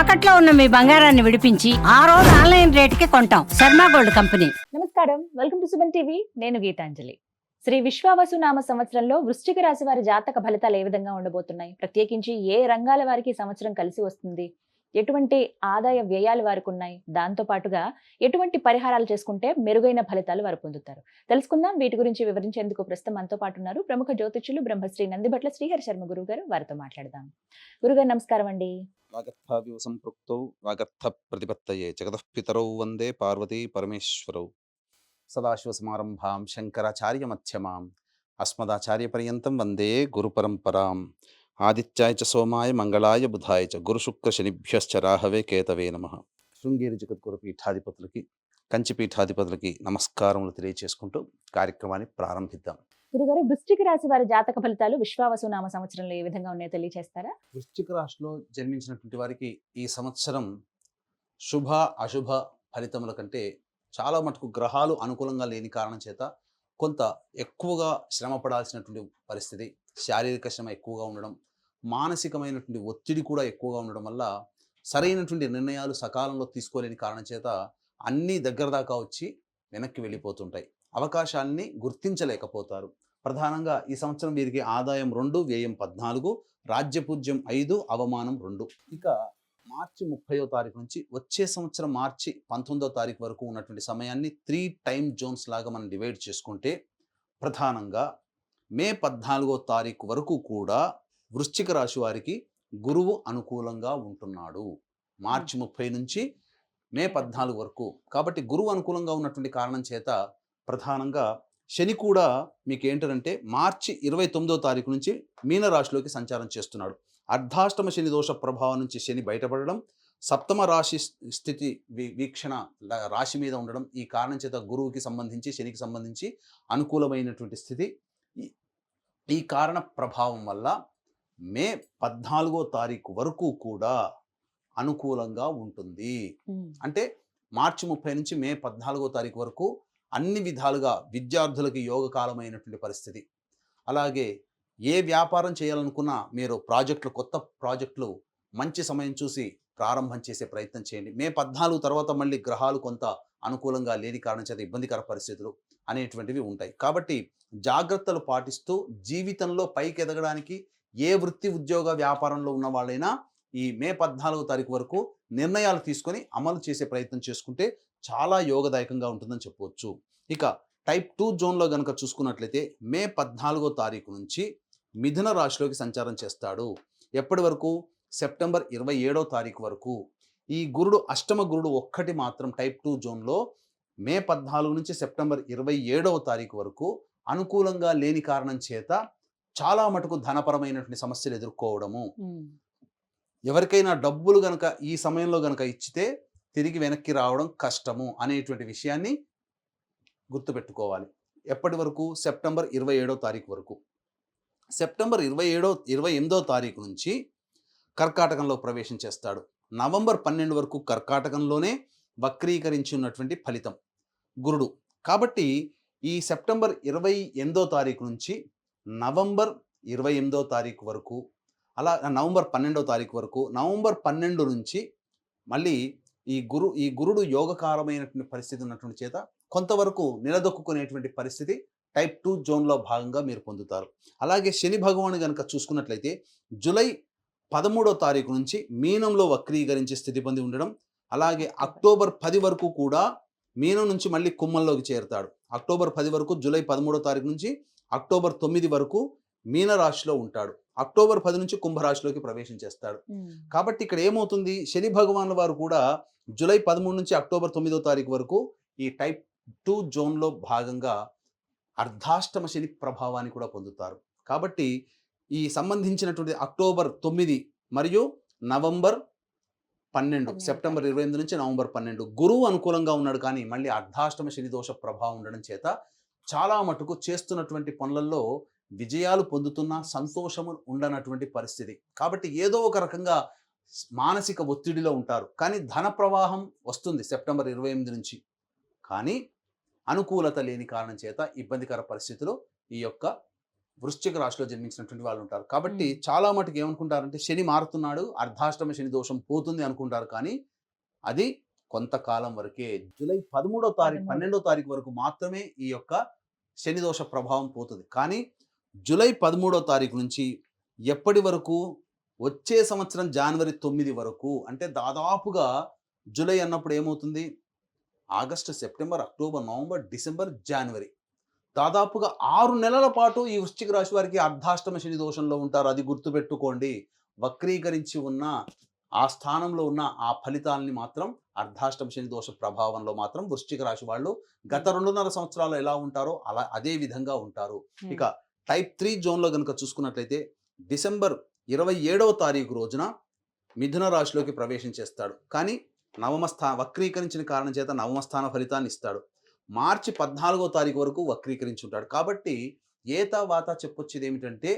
తాకట్లో ఉన్న మీ బంగారాన్ని విడిపించి ఆ రోజు ఆన్లైన్ రేటుకి కొంటాం. Sharma gold company. నమస్కారం. Welcome to Suman TV. నేను గీతాంజలి. శ్రీ విశ్వావసు నామ సంవత్సరంలో వృశ్చిక రాశి వారి జాతక ఫలితాలు ఏ విధంగా ఉండబోతున్నాయి? ప్రత్యేకించి ఏ రంగాల వారికి సంవత్సరం కలిసి వస్తుంది? ఎటువంటి ఆదాయ వ్యయాలు వారికి ఉన్నాయి? దాంతో పాటుగా ఎటువంటి పరిహారాలు చేసుకుంటే మెరుగైన ఫలితాలు వారు పొందుతారు? తెలుసుకుందాం. వీటి గురించి వివరించేందుకు ప్రస్తుతం మనతో పాటు ఉన్నారు ప్రముఖ జ్యోతిష్యులు బ్రహ్మశ్రీ నందిభట్ల శ్రీహరి శర్మ గురువు గారు. వారితో మాట్లాడదాం. గురుగారు నమస్కారం అండి. వాగర్థావివ సంపృక్తౌ వాగర్థ ప్రతిపత్తయే జగతఃపితరౌ వందే పార్వతీ పరమేశ్వరౌ సదాశివసమారంభాం శంకరాచార్య మధ్యమాం అస్మదాచార్య వందే గురుపరంపరాం ఆదిత్యాయ చ సోమాయ మంగళాయ బుధాయ చ గురుశుక్రశనిభ్యశ్చ రాహవే కేతవే నమ శృంగేరి జగద్గురు పీఠాధిపతులకి కంచి పీఠాధిపతులకి నమస్కారములు తెలియచేసుకుంటూ కార్యక్రమాన్ని ప్రారంభిద్దాం। గురుగారు వృశ్చిక రాశి వారి జాతక ఫలితాలు విశ్వావసునామ సంవత్సరంలో ఏ విధంగా ఉన్నాయో తెలియజేస్తారా వృశ్చిక రాశిలో జన్మించినటువంటి వారికి ఈ సంవత్సరం శుభ అశుభ ఫలితముల కంటే చాలా మటుకు గ్రహాలు అనుకూలంగా లేని కారణం చేత కొంత ఎక్కువగా శ్రమ పడాల్సినటువంటి పరిస్థితి. శారీరక శ్రమ ఎక్కువగా ఉండడం మానసికమైనటువంటి ఒత్తిడి కూడా ఎక్కువగా ఉండడం వల్ల సరైనటువంటి నిర్ణయాలు సకాలంలో తీసుకోలేని కారణం చేత అన్నీ దగ్గర దాకా వచ్చి వెనక్కి వెళ్ళిపోతుంటాయి. అవకాశాన్ని గుర్తించలేకపోతారు. ప్రధానంగా ఈ సంవత్సరం వీరికి ఆదాయం రెండు వ్యయం పద్నాలుగు రాజ్యపూజ్యం ఐదు అవమానం రెండు. ఇక మార్చి ముప్పయో తారీఖు నుంచి వచ్చే సంవత్సరం మార్చి పంతొమ్మిదో తారీఖు వరకు ఉన్నటువంటి సమయాన్ని త్రీ టైమ్ జోన్స్ లాగా మనం డివైడ్ చేసుకుంటే ప్రధానంగా మే పద్నాలుగో తారీఖు వరకు కూడా వృశ్చిక రాశి వారికి గురువు అనుకూలంగా ఉంటున్నాడు. మార్చి ముప్పై నుంచి మే పద్నాలుగు వరకు. కాబట్టి గురువు అనుకూలంగా ఉన్నటువంటి కారణం చేత ప్రధానంగా శని కూడా మీకు ఏంటంటే మార్చి ఇరవై తొమ్మిదో తారీఖు నుంచి మీనరాశిలోకి సంచారం చేస్తున్నాడు. అర్ధాష్టమ శని దోష ప్రభావం నుంచి శని బయటపడడం సప్తమ రాశి స్థితి వీ- వీక్షణ రాశి మీద ఉండడం ఈ కారణం చేత గురువుకి సంబంధించి శనికి సంబంధించి అనుకూలమైనటువంటి స్థితి. ఈ కారణ ప్రభావం వల్ల మే పద్నాలుగో తారీఖు వరకు కూడా అనుకూలంగా ఉంటుంది. అంటే మార్చి ముప్పై నుంచి మే పద్నాలుగో తారీఖు వరకు అన్ని విధాలుగా విద్యార్థులకి యోగకాలమైనటువంటి పరిస్థితి. అలాగే ఏ వ్యాపారం చేయాలనుకున్నా మీరు ప్రాజెక్టులు కొత్త ప్రాజెక్టులు మంచి సమయం చూసి ప్రారంభం చేసే ప్రయత్నం చేయండి. మే పద్నాలుగు తర్వాత మళ్ళీ గ్రహాలు కొంత అనుకూలంగా లేని కారణం చేత ఇబ్బందికర పరిస్థితులు అనేటువంటివి ఉంటాయి. కాబట్టి జాగ్రత్తలు పాటిస్తూ జీవితంలో పైకి ఎదగడానికి ఏ వృత్తి ఉద్యోగ వ్యాపారంలో ఉన్న వాళ్ళైనా ఈ మే పద్నాలుగో తారీఖు వరకు నిర్ణయాలు తీసుకొని అమలు చేసే ప్రయత్నం చేసుకుంటే చాలా యోగదాయకంగా ఉంటుందని చెప్పవచ్చు. ఇక టైప్ టూ జోన్లో కనుక చూసుకున్నట్లయితే మే పద్నాలుగో తారీఖు నుంచి మిథున రాశిలోకి సంచారం చేస్తాడు. ఎప్పటి వరకు? సెప్టెంబర్ ఇరవై ఏడో తారీఖు వరకు. ఈ గురుడు అష్టమ గురుడు ఒక్కటి మాత్రం టైప్ టూ జోన్లో మే పద్నాలుగు నుంచి సెప్టెంబర్ ఇరవై ఏడవ తారీఖు వరకు అనుకూలంగా లేని కారణం చేత చాలా మటుకు ధనపరమైనటువంటి సమస్యలు ఎదుర్కోవడము. ఎవరికైనా డబ్బులు గనక ఈ సమయంలో గనక ఇచ్చితే తిరిగి వెనక్కి రావడం కష్టము అనేటువంటి విషయాన్ని గుర్తుపెట్టుకోవాలి. ఎప్పటి వరకు? సెప్టెంబర్ ఇరవై ఏడో తారీఖు వరకు. సెప్టెంబర్ ఇరవై ఏడో ఇరవై ఎనిమిదో తారీఖు నుంచి కర్కాటకంలో ప్రవేశం చేస్తాడు. నవంబర్ పన్నెండు వరకు కర్కాటకంలోనే వక్రీకరించి ఉన్నటువంటి ఫలితం గురుడు. కాబట్టి ఈ సెప్టెంబర్ ఇరవై ఎనిమిదో తారీఖు నుంచి నవంబర్ ఇరవై ఎనిమిదో తారీఖు వరకు అలా నవంబర్ పన్నెండో తారీఖు వరకు నవంబర్ పన్నెండు నుంచి మళ్ళీ ఈ గురు ఈ గురుడు యోగకారమైనటువంటి పరిస్థితి ఉన్నటువంటి చేత కొంతవరకు నిలదొక్కునేటువంటి పరిస్థితి టైప్ టూ జోన్లో భాగంగా మీరు పొందుతారు. అలాగే శని భగవాను కనుక చూసుకున్నట్లయితే జూలై పదమూడో తారీఖు నుంచి మీనంలో వక్రీకరించే స్థితి పొంది ఉండడం అలాగే అక్టోబర్ పది వరకు కూడా మీనం నుంచి మళ్ళీ కుమ్మంలోకి చేరుతాడు. అక్టోబర్ పది వరకు జూలై పదమూడో తారీఖు నుంచి అక్టోబర్ తొమ్మిది వరకు మీన రాశిలో ఉంటాడు. అక్టోబర్ పది నుంచి కుంభరాశిలోకి ప్రవేశం చేస్తాడు. కాబట్టి ఇక్కడ ఏమవుతుంది? శని భగవాన్ వారు కూడా జూలై పదమూడు నుంచి అక్టోబర్ తొమ్మిదో తారీఖు వరకు ఈ టైప్ టూ జోన్లో భాగంగా అర్ధాష్టమ శని ప్రభావాన్ని కూడా పొందుతారు. కాబట్టి ఈ సంబంధించినటువంటి అక్టోబర్ తొమ్మిది మరియు నవంబర్ పన్నెండు. సెప్టెంబర్ ఇరవై ఎనిమిది నుంచి నవంబర్ పన్నెండు గురువు అనుకూలంగా ఉన్నాడు కానీ మళ్ళీ అర్ధాష్టమ శని దోష ప్రభావం ఉండడం చేత చాలా మటుకు చేస్తున్నటువంటి పనులలో విజయాలు పొందుతున్న సంతోషము ఉండనటువంటి పరిస్థితి. కాబట్టి ఏదో ఒక రకంగా మానసిక ఒత్తిడిలో ఉంటారు. కానీ ధన ప్రవాహం వస్తుంది సెప్టెంబర్ ఇరవై ఎనిమిది నుంచి. కానీ అనుకూలత లేని కారణం చేత ఇబ్బందికర పరిస్థితిలో ఈ యొక్క వృశ్చిక రాశిలో జన్మించినటువంటి వాళ్ళు ఉంటారు. కాబట్టి చాలా మటుకు ఏమనుకుంటారంటే శని మారుతున్నాడు అర్ధాష్టమ శని దోషం పోతుంది అనుకుంటారు. కానీ అది కొంతకాలం వరకే జూలై పదమూడో తారీఖు. పన్నెండో తారీఖు వరకు మాత్రమే ఈ యొక్క శని దోష ప్రభావం పోతుంది. కానీ జూలై పదమూడో తారీఖు నుంచి ఎప్పటి వరకు? వచ్చే సంవత్సరం జనవరి తొమ్మిది వరకు. అంటే దాదాపుగా జూలై అన్నప్పుడు ఏమవుతుంది? August September October November December జనవరి. దాదాపుగా ఆరు నెలల పాటు ఈ వృశ్చిక రాశి వారికి అర్ధాష్టమ శని దోషంలో ఉంటారు. అది గుర్తుపెట్టుకోండి. వక్రీకరించి ఉన్న ఆ స్థానంలో ఉన్న ఆ ఫలితాలని మాత్రం అర్ధాష్టమ శని దోష ప్రభావంలో మాత్రం వృశ్చిక రాశి వాళ్ళు గత రెండున్నర సంవత్సరాలు ఎలా ఉంటారో అలా అదే విధంగా ఉంటారు. ఇక టైప్ త్రీ జోన్లో కనుక చూసుకున్నట్లయితే డిసెంబర్ ఇరవై ఏడవ తారీఖు రోజున మిథున రాశిలోకి ప్రవేశం చేస్తాడు కానీ నవమ స్థా వక్రీకరించిన కారణం చేత నవమ స్థాన ఫలితాన్ని ఇస్తాడు. మార్చి పద్నాలుగో తారీఖు వరకు వక్రీకరించి ఉంటాడు కాబట్టి ఏత వాత చెప్పొచ్చేది ఏమిటంటే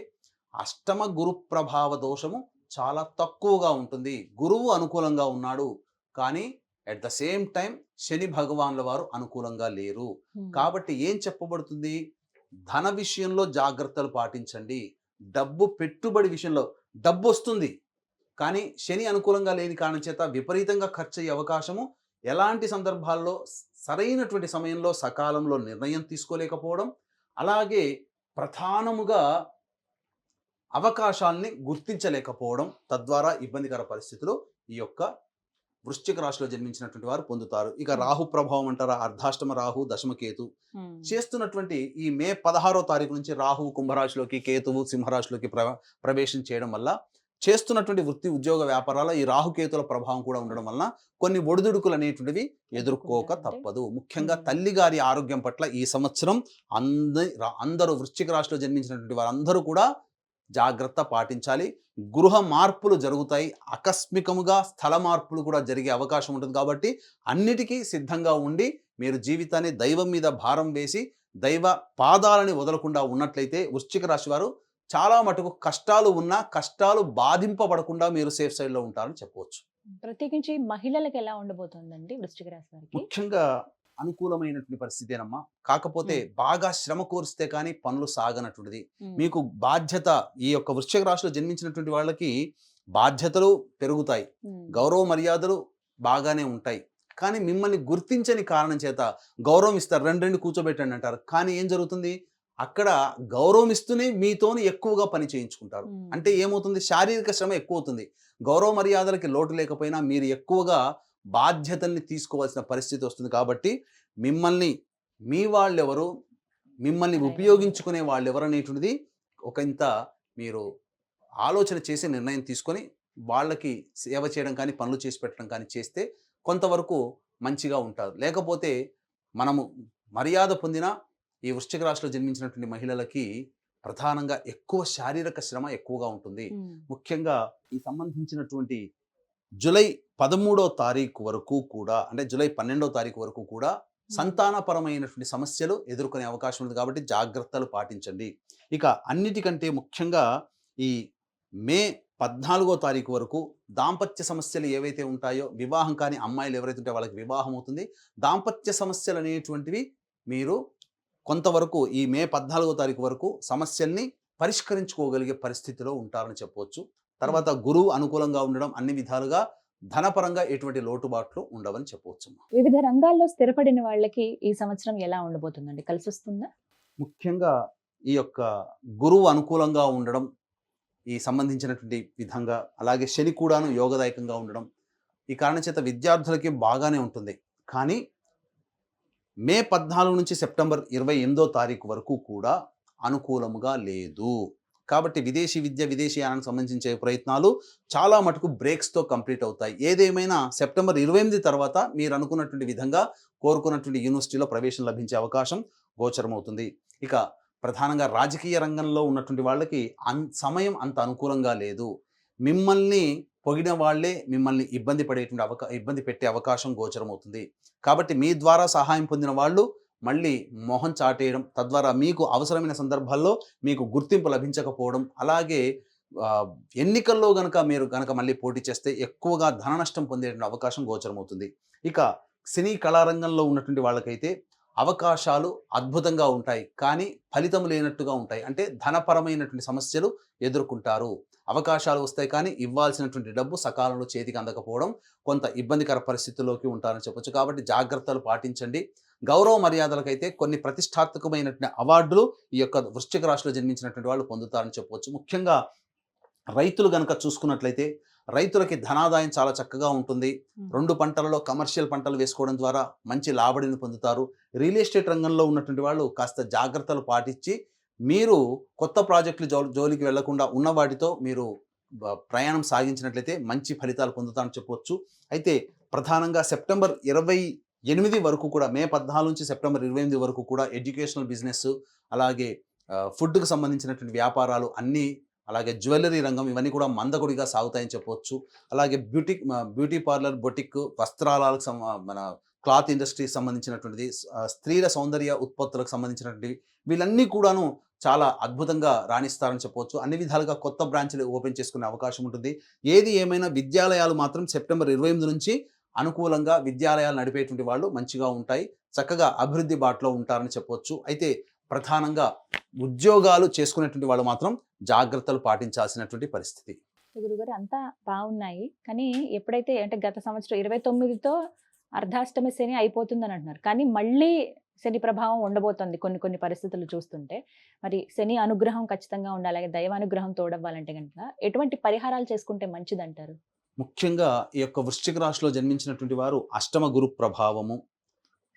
అష్టమ గురు ప్రభావ దోషము చాలా తక్కువగా ఉంటుంది. గురువు అనుకూలంగా ఉన్నాడు. కానీ అట్ ద సేమ్ టైం శని భగవాన్ల వారు అనుకూలంగా లేరు. కాబట్టి ఏం చెప్పబడుతుంది? ధన విషయంలో జాగ్రత్తలు పాటించండి. డబ్బు పెట్టుబడి విషయంలో డబ్బు వస్తుంది. కానీ శని అనుకూలంగా లేని కారణం చేత విపరీతంగా ఖర్చు అయ్యే అవకాశము ఎలాంటి సందర్భాల్లో సరైనటువంటి సమయంలో సకాలంలో నిర్ణయం తీసుకోలేకపోవడం అలాగే ప్రధానముగా అవకాశాల్ని గుర్తించలేకపోవడం తద్వారా ఇబ్బందికర పరిస్థితులు ఈ యొక్క వృశ్చిక రాశిలో జన్మించినటువంటి వారు పొందుతారు ఇక రాహు ప్రభావం అంటారా అర్ధాష్టమ రాహు దశమకేతు. చేస్తున్నటువంటి ఈ మే పదహారో తారీఖు నుంచి రాహువు కుంభరాశిలోకి కేతువు సింహరాశిలోకి ప్ర ప్రవేశం చేయడం వల్ల చేస్తున్నటువంటి వృత్తి ఉద్యోగ వ్యాపారాల ఈ రాహుకేతుల ప్రభావం కూడా ఉండడం వలన కొన్ని ఒడిదుడుకులు అనేటువంటివి ఎదుర్కోక? తప్పదు ముఖ్యంగా మ్మ్. తల్లి గారి ఆరోగ్యం పట్ల ఈ సంవత్సరం అంద అందరూ వృశ్చిక రాశిలో జన్మించినటువంటి వారందరూ కూడా జాగ్రత్త పాటించాలి. గృహ మార్పులు జరుగుతాయి. ఆకస్మికముగా స్థల మార్పులు కూడా జరిగే అవకాశం ఉంటుంది కాబట్టి అన్నిటికీ సిద్ధంగా ఉండి మీరు జీవితాన్ని దైవం మీద భారం వేసి దైవ పాదాలని వదలకుండా ఉన్నట్లయితే వృశ్చిక రాశి వారు చాలా మటుకు కష్టాలు ఉన్నా కష్టాలు బాధింపబడకుండా మీరు సేఫ్ సైడ్లో ఉంటారని చెప్పవచ్చు. ప్రత్యేకించి మహిళలకు ఎలా ఉండబోతోందండి వృశ్చిక రాశి వారికి? ముఖ్యంగా అనుకూలమైనటువంటి పరిస్థితేనమ్మా. కాకపోతే బాగా శ్రమ కోరిస్తే కానీ పనులు సాగనటువంటిది. మీకు బాధ్యత ఈ యొక్క వృశ్చిక రాశిలో జన్మించినటువంటి వాళ్ళకి బాధ్యతలు పెరుగుతాయి. గౌరవ మర్యాదలు బాగానే ఉంటాయి. కానీ మిమ్మల్ని గుర్తించని కారణం చేత గౌరవం ఇస్తారు. రెండు రెండు కూర్చోబెట్టండి అంటారు. కానీ ఏం జరుగుతుంది? అక్కడ గౌరవం ఇస్తూనే మీతోని ఎక్కువగా పని చేయించుకుంటారు. అంటే ఏమవుతుంది? శారీరక శ్రమ ఎక్కువ అవుతుంది గౌరవ మర్యాదలకి లోటు లేకపోయినా మీరు ఎక్కువగా బాధ్యతల్ని తీసుకోవాల్సిన పరిస్థితి వస్తుంది కాబట్టి మిమ్మల్ని మీ వాళ్ళెవరు మిమ్మల్ని. ఉపయోగించుకునే వాళ్ళు ఎవరు అనేటువంటిది ఒక ఇంత మీరు ఆలోచన చేసి నిర్ణయం తీసుకొని వాళ్ళకి సేవ చేయడం కానీ పనులు చేసి పెట్టడం కానీ చేస్తే కొంతవరకు మంచిగా ఉంటారు లేకపోతే మనము మర్యాద పొందిన ఈ వృశ్చిక రాశిలో జన్మించినటువంటి మహిళలకి ప్రధానంగా ఎక్కువ శారీరక శ్రమ ఎక్కువగా ఉంటుంది. ముఖ్యంగా ఈ సంబంధించినటువంటి జూలై పదమూడో తారీఖు వరకు కూడా అంటే జూలై పన్నెండో తారీఖు వరకు కూడా సంతానపరమైనటువంటి సమస్యలు ఎదుర్కొనే అవకాశం ఉంది కాబట్టి జాగ్రత్తలు పాటించండి. ఇక అన్నిటికంటే ముఖ్యంగా ఈ మే పద్నాలుగో తారీఖు వరకు దాంపత్య సమస్యలు ఏవైతే ఉంటాయో వివాహం కాని అమ్మాయిలు ఎవరైతే ఉంటే వాళ్ళకి వివాహం అవుతుంది. దాంపత్య సమస్యలు అనేటువంటివి మీరు కొంతవరకు ఈ మే పద్నాలుగో తారీఖు వరకు సమస్యల్ని పరిష్కరించుకోగలిగే పరిస్థితిలో ఉంటారని చెప్పవచ్చు తర్వాత గురువు అనుకూలంగా ఉండడం అన్ని విధాలుగా ధనపరంగా ఎటువంటి లోటుబాట్లు ఉండవని చెప్పవచ్చు వివిధ రంగాల్లో స్థిరపడిన వాళ్ళకి ఈ సంవత్సరం ఎలా ఉండబోతుందండి? కలిసి వస్తుందా ముఖ్యంగా ఈ యొక్క గురువు అనుకూలంగా ఉండడం ఈ సంబంధించినటువంటి విధంగా అలాగే శని కూడాను యోగదాయకంగా ఉండడం ఈ కారణం చేత విద్యార్థులకి బాగానే ఉంటుంది. కానీ మే పద్నాలుగు నుంచి సెప్టెంబర్ ఇరవై ఎనిమిదో తారీఖు వరకు కూడా అనుకూలముగా లేదు. కాబట్టి విదేశీ విద్య విదేశీయానానికి సంబంధించే ప్రయత్నాలు చాలా మటుకు బ్రేక్స్తో కంప్లీట్ అవుతాయి. ఏదేమైనా సెప్టెంబర్ ఇరవై ఎనిమిది తర్వాత మీరు అనుకున్నటువంటి విధంగా కోరుకున్నటువంటి యూనివర్సిటీలో ప్రవేశం లభించే అవకాశం గోచరమవుతుంది. ఇక ప్రధానంగా రాజకీయ రంగంలో ఉన్నటువంటి వాళ్ళకి అన్ సమయం అంత అనుకూలంగా లేదు. మిమ్మల్ని పొగిన వాళ్ళే మిమ్మల్ని ఇబ్బంది పడేటువంటి అవకా ఇబ్బంది పెట్టే అవకాశం గోచరమవుతుంది. కాబట్టి మీ ద్వారా సహాయం పొందిన వాళ్ళు మళ్ళీ మొహం చాటేయడం తద్వారా మీకు అవసరమైన సందర్భాల్లో మీకు గుర్తింపు లభించకపోవడం అలాగే ఎన్నికల్లో గనక మీరు గనక మళ్ళీ పోటీ చేస్తే ఎక్కువగా ధన నష్టం పొందేటువంటి అవకాశం గోచరమవుతుంది. ఇక సినీ కళారంగంలో ఉన్నటువంటి వాళ్ళకైతే అవకాశాలు అద్భుతంగా ఉంటాయి. కానీ ఫలితం లేనట్టుగా ఉంటాయి. అంటే ధనపరమైనటువంటి సమస్యలు ఎదుర్కొంటారు. అవకాశాలు వస్తాయి కానీ ఇవ్వాల్సినటువంటి డబ్బు సకాలంలో చేతికి అందకపోవడం కొంత ఇబ్బందికర పరిస్థితుల్లోకి ఉంటారని చెప్పొచ్చు. కాబట్టి జాగ్రత్తలు పాటించండి. గౌరవ మర్యాదలకైతే కొన్ని ప్రతిష్టాత్మకమైనటువంటి అవార్డులు ఈ యొక్క వృశ్చిక రాశిలో జన్మించినటువంటి వాళ్ళు పొందుతారని చెప్పవచ్చు. ముఖ్యంగా రైతులు గనక చూసుకున్నట్లయితే రైతులకి ధనాదాయం చాలా చక్కగా ఉంటుంది. రెండు పంటలలో కమర్షియల్ పంటలు వేసుకోవడం ద్వారా మంచి లాభడిని పొందుతారు. రియల్ ఎస్టేట్ రంగంలో ఉన్నటువంటి వాళ్ళు కాస్త జాగ్రత్తలు పాటించి మీరు కొత్త ప్రాజెక్టులు జో జోలికి వెళ్ళకుండా ఉన్న వాటితో మీరు ప్రయాణం సాగించినట్లయితే మంచి ఫలితాలు పొందుతారని చెప్పవచ్చు. అయితే ప్రధానంగా సెప్టెంబర్ ఇరవై ఎనిమిది వరకు కూడా మే పద్నాలుగు నుంచి సెప్టెంబర్ ఇరవై ఎనిమిది వరకు కూడా ఎడ్యుకేషనల్ బిజినెస్ అలాగే ఫుడ్కి సంబంధించినటువంటి వ్యాపారాలు అన్నీ అలాగే జ్యువెలరీ రంగం ఇవన్నీ కూడా మందకొడిగా సాగుతాయని చెప్పవచ్చు అలాగే బ్యూటీ బ్యూటీ పార్లర్ బొటిక్ వస్త్రాలకు సం మన క్లాత్ ఇండస్ట్రీకి సంబంధించినటువంటిది స్త్రీల సౌందర్య ఉత్పత్తులకు సంబంధించినటువంటివి వీళ్ళన్నీ కూడాను చాలా అద్భుతంగా రాణిస్తారని చెప్పవచ్చు అన్ని విధాలుగా కొత్త బ్రాంచ్లు ఓపెన్ చేసుకునే అవకాశం ఉంటుంది. ఏది ఏమైనా విద్యాలయాలు మాత్రం సెప్టెంబర్ ఇరవై ఎనిమిది నుంచి అనుకూలంగా విద్యాలయాలు నడిపేటువంటి వాళ్ళు మంచిగా ఉంటాయి. చక్కగా అభివృద్ధి బాటలో ఉంటారని చెప్పవచ్చు అయితే ప్రధానంగా ఉద్యోగాలు చేసుకునేటువంటి వాళ్ళు మాత్రం జాగ్రత్తలు పాటించాల్సినటువంటి పరిస్థితి. గురుగారు అంతా బాగున్నాయి కానీ ఎప్పుడైతే అంటే గత సంవత్సరం ఇరవై తొమ్మిదితో అర్ధాష్టమి శని అయిపోతుందని అంటున్నారు. కానీ మళ్ళీ శని ప్రభావం ఉండబోతోంది కొన్ని కొన్ని పరిస్థితులు చూస్తుంటే. మరి శని అనుగ్రహం ఖచ్చితంగా ఉండాలి దైవానుగ్రహం తోడవ్వాలంటే కనుక ఎటువంటి పరిహారాలు చేసుకుంటే మంచిదంటారు? ముఖ్యంగా ఈ యొక్క వృశ్చిక రాశిలో జన్మించినటువంటి వారు అష్టమ గురు ప్రభావము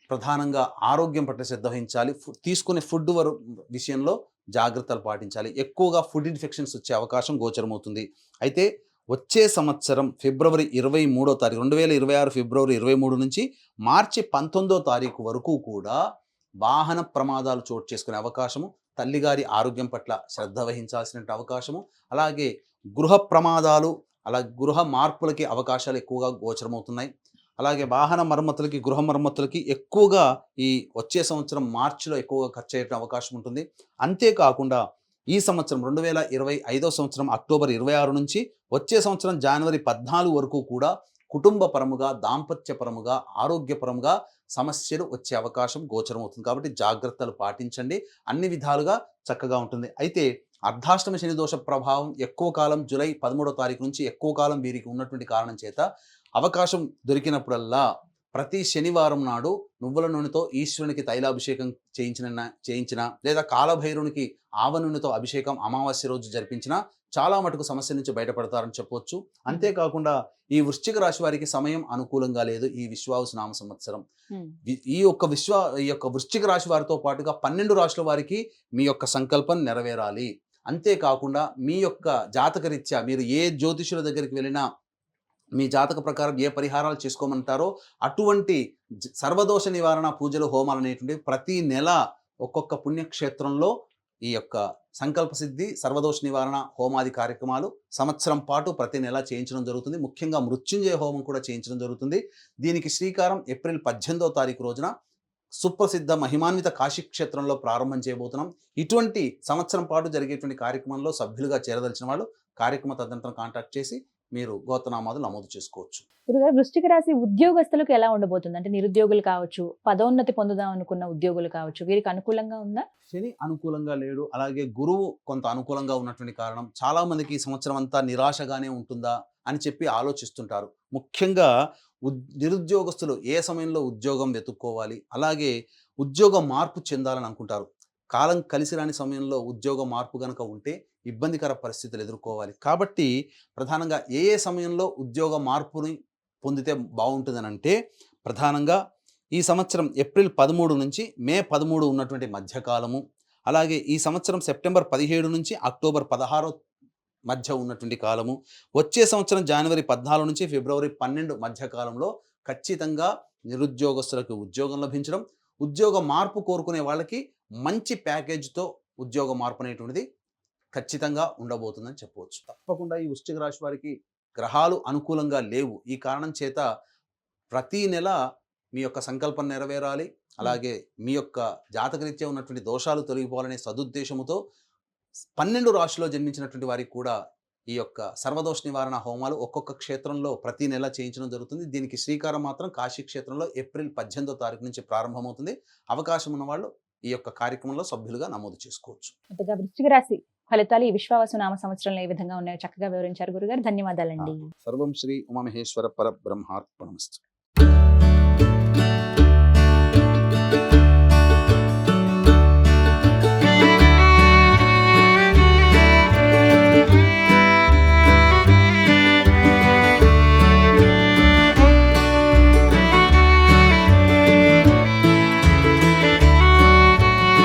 ప్రధానంగా ఆరోగ్యం పట్ల శ్రద్ధ వహించాలి తీసుకునే ఫుడ్ వర విషయంలో జాగ్రత్తలు పాటించాలి. ఎక్కువగా ఫుడ్ ఇన్ఫెక్షన్స్ వచ్చే అవకాశం గోచరమవుతుంది. అయితే వచ్చే సంవత్సరం ఫిబ్రవరి ఇరవై మూడో తారీఖు రెండు వేల ఇరవై ఆరు ఫిబ్రవరి ఇరవై మూడు నుంచి మార్చి పంతొమ్మిదో తారీఖు వరకు కూడా వాహన ప్రమాదాలు చోటు చేసుకునే అవకాశము తల్లిగారి ఆరోగ్యం పట్ల శ్రద్ధ వహించాల్సిన అవకాశము అలాగే గృహ ప్రమాదాలు అలా గృహ మార్పులకి అవకాశాలు ఎక్కువగా గోచరమవుతున్నాయి. అలాగే వాహన మరమ్మతులకి గృహ మరమ్మతులకి ఎక్కువగా ఈ వచ్చే సంవత్సరం మార్చిలో ఎక్కువగా ఖర్చు అయ్యే అవకాశం ఉంటుంది. అంతేకాకుండా ఈ సంవత్సరం రెండు వేల ఇరవై ఐదో సంవత్సరం అక్టోబర్ ఇరవై ఆరు నుంచి వచ్చే సంవత్సరం జనవరి పద్నాలుగు వరకు కూడా కుటుంబపరముగా దాంపత్యపరముగా ఆరోగ్యపరముగా సమస్యలు వచ్చే అవకాశం గోచరమవుతుంది. కాబట్టి జాగ్రత్తలు పాటించండి. అన్ని విధాలుగా చక్కగా ఉంటుంది. అయితే అర్ధాష్టమి శని దోష ప్రభావం ఎక్కువ కాలం జూలై పదమూడో తారీఖు నుంచి ఎక్కువ కాలం వీరికి ఉన్నటువంటి కారణం చేత అవకాశం దొరికినప్పుడల్లా ప్రతి శనివారం నాడు నువ్వుల నూనెతో ఈశ్వరునికి తైలాభిషేకం చేయించిన చేయించిన లేదా కాలభైరునికి ఆవ నూనెతో అభిషేకం అమావాస్య రోజు జరిపించిన చాలా మటుకు సమస్య నుంచి బయటపడతారని చెప్పొచ్చు. అంతేకాకుండా ఈ వృశ్చిక రాశి వారికి సమయం అనుకూలంగా లేదు ఈ విశ్వావసు నామ సంవత్సరం. ఈ యొక్క విశ్వ ఈ యొక్క వృశ్చిక రాశి వారితో పాటుగా పన్నెండు రాశుల వారికి మీ యొక్క సంకల్పం నెరవేరాలి. అంతేకాకుండా మీ యొక్క జాతక రీత్యా మీరు ఏ జ్యోతిషుల దగ్గరికి వెళ్ళినా మీ జాతక ప్రకారం ఏ పరిహారాలు చేసుకోమంటారో అటువంటి సర్వదోష నివారణ పూజలు హోమాలు అనేటువంటి ప్రతి నెల ఒక్కొక్క పుణ్యక్షేత్రంలో ఈ యొక్క సంకల్ప సిద్ధి సర్వదోష నివారణ హోమాది కార్యక్రమాలు సంవత్సరం పాటు ప్రతి నెల చేయించడం జరుగుతుంది. ముఖ్యంగా మృత్యుంజయ హోమం కూడా చేయించడం జరుగుతుంది. దీనికి శ్రీకారం ఏప్రిల్ పద్దెనిమిదవ తారీఖు రోజున సుప్రసిద్ధ మహిమాన్విత కాశీ క్షేత్రంలో ప్రారంభం చేయబోతున్నాం. ఇటువంటి సంవత్సరం పాటు జరిగేటువంటి కార్యక్రమంలో సభ్యులుగా చేరదలిచిన వాళ్ళు కార్యక్రమ తదనంతరం కాంటాక్ట్ చేసి మీరు గోతనామాలు నమోదు చేసుకోవచ్చు. గురుగారు వృష్టిక రాశి ఉద్యోగస్తులకు ఎలా ఉండబోతుంది? అంటే నిరుద్యోగులు కావచ్చు పదోన్నతి పొందుదాం అనుకున్న ఉద్యోగులు కావచ్చు వీరికి అనుకూలంగా ఉందా? శని అనుకూలంగా లేడు. అలాగే గురువు కొంత అనుకూలంగా ఉన్నటువంటి కారణం చాలా మందికి ఈ సంవత్సరం అంతా నిరాశగానే ఉంటుందా అని చెప్పి ఆలోచిస్తుంటారు. ముఖ్యంగా నిరుద్యోగస్తులు ఏ సమయంలో ఉద్యోగం వెతుక్కోవాలి? అలాగే ఉద్యోగ మార్పు చెందాలని అనుకుంటారు. కాలం కలిసి రాని సమయంలో ఉద్యోగ మార్పు కనుక ఉంటే ఇబ్బందికర పరిస్థితులు ఎదుర్కోవాలి. కాబట్టి ప్రధానంగా ఏ ఏ సమయంలో ఉద్యోగ మార్పుని పొందితే బాగుంటుందని అంటే ప్రధానంగా ఈ సంవత్సరం ఏప్రిల్ పదమూడు నుంచి మే పదమూడు ఉన్నటువంటి మధ్యకాలము అలాగే ఈ సంవత్సరం సెప్టెంబర్ పదిహేడు నుంచి అక్టోబర్ పదహారో మధ్య ఉన్నటువంటి కాలము వచ్చే సంవత్సరం జనవరి పద్నాలుగు నుంచి ఫిబ్రవరి పన్నెండు మధ్యకాలంలో ఖచ్చితంగా నిరుద్యోగస్తులకు ఉద్యోగం లభించడం ఉద్యోగ మార్పు కోరుకునే వాళ్ళకి మంచి ప్యాకేజ్తో ఉద్యోగ మార్పు అనేటువంటిది ఖచ్చితంగా ఉండబోతుందని చెప్పవచ్చు. తప్పకుండా ఈ వృశ్చిక రాశి వారికి గ్రహాలు అనుకూలంగా లేవు. ఈ కారణం చేత ప్రతి నెల మీ యొక్క సంకల్పం నెరవేరాలి. అలాగే మీ యొక్క జాతకరీత్యా ఉన్నటువంటి దోషాలు తొలగిపోవాలనే సదుద్దేశముతో పన్నెండు రాశిలో జన్మించినటువంటి వారికి కూడా ఈ యొక్క సర్వదోష నివారణ హోమాలు ఒక్కొక్క క్షేత్రంలో ప్రతి నెల చేయించడం జరుగుతుంది. దీనికి శ్రీకారం మాత్రం కాశీ క్షేత్రంలో ఏప్రిల్ పద్దెనిమిదో తారీఖు నుంచి ప్రారంభమవుతుంది. అవకాశం ఉన్న వాళ్ళు ఈ యొక్క కార్యక్రమంలో సభ్యులుగా నమోదు చేసుకోవచ్చు. కొత్తగా వృశ్చిక రాశి ఫలితాలు ఈ విశ్వావసు నామ సంవత్సరంలో ఏ విధంగా ఉన్నాయో చక్కగా వివరించారు గురుగారు. ధన్యవాదాలండి. సర్వం శ్రీ ఉమామహేశ్వర పర బ్రహ్మార్పణమస్తు